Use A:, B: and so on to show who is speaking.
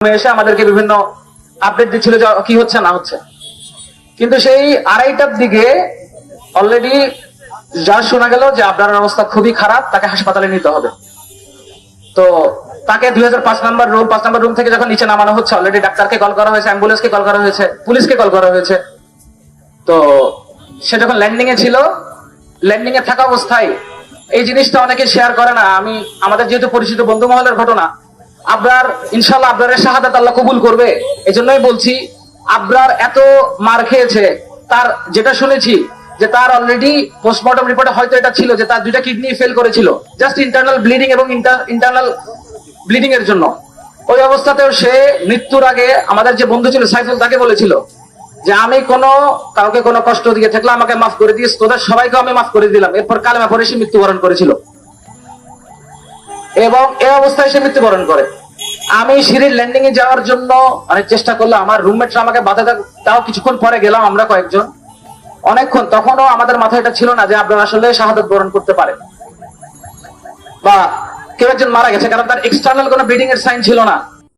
A: এসে আমাদেরকে বিভিন্ন আপডেট দিচ্ছিল যে কি হচ্ছে, না হচ্ছে। কিন্তু সেই আড়াইটার দিকে অলরেডি যা শোনা গেল যে আপনার অবস্থা খুবই খারাপ, তাকে হাসপাতালে নিতে হবে। তো তাকে দুই হাজার পাঁচ নাম্বার রুম, পাঁচ নাম্বার রুম থেকে যখন নিচে নামানো হচ্ছে অলরেডি ডাক্তারকে কল করা হয়েছে, অ্যাম্বুলেন্সকে কল করা হয়েছে, পুলিশকে কল করা হয়েছে। তো সে যখন ল্যান্ডিং এ ছিল ল্যান্ডিং এ থাকা অবস্থায় এই জিনিসটা অনেকে শেয়ার করে না। আমি, আমাদের যেহেতু পরিচিত বন্ধু মহলের ঘটনা আবরার ইনশাল্লাহ আবরারের শাহাদাত আল্লাহ কবুল করবে। এজন্যই বলছি, আবরার এত মার খেয়েছে, তার যেটা শুনেছি, যে তার অলরেডি পোস্টমর্টম রিপোর্টে হয়তো এটা ছিল, যে তার দুইটা কিডনি ফেল করেছিল জাস্ট ইন্টারনাল ব্লিডিং এবং ইন্টারনাল ব্লিডিং এর জন্য। ওই অবস্থাতেও সে মৃত্যুর আগে আমাদের যে বন্ধু ছিল সাইফুল, তাকে বলেছিল যে আমি কোনো, কাউকে কোনো কষ্ট দিয়ে থাকলে আমাকে মাফ করে দিস, তোদের সবাইকে আমি মাফ করে দিলাম। এরপর কালেমা পরে সে মৃত্যুবরণ করেছিল। এবং এ অবস্থায় সে মৃত্যুবরণ করে। আমি সিঁড়ির ল্যান্ডিং এ যাওয়ার জন্য অনেক চেষ্টা করল আমার রুমমেট আমাকে বাধা তাও কিছুক্ষণ পরে গেলাম আমরা কয়েকজন। অনেকক্ষণ, তখনও আমাদের মাথায় এটা ছিল না যে আপনার আসলে শাহাদত বরণ করতে পারে বা কেউ একজন মারা গেছে, কারণ তার এক্সটার্নাল কোনো ব্লিডিং এর সাইন ছিল না।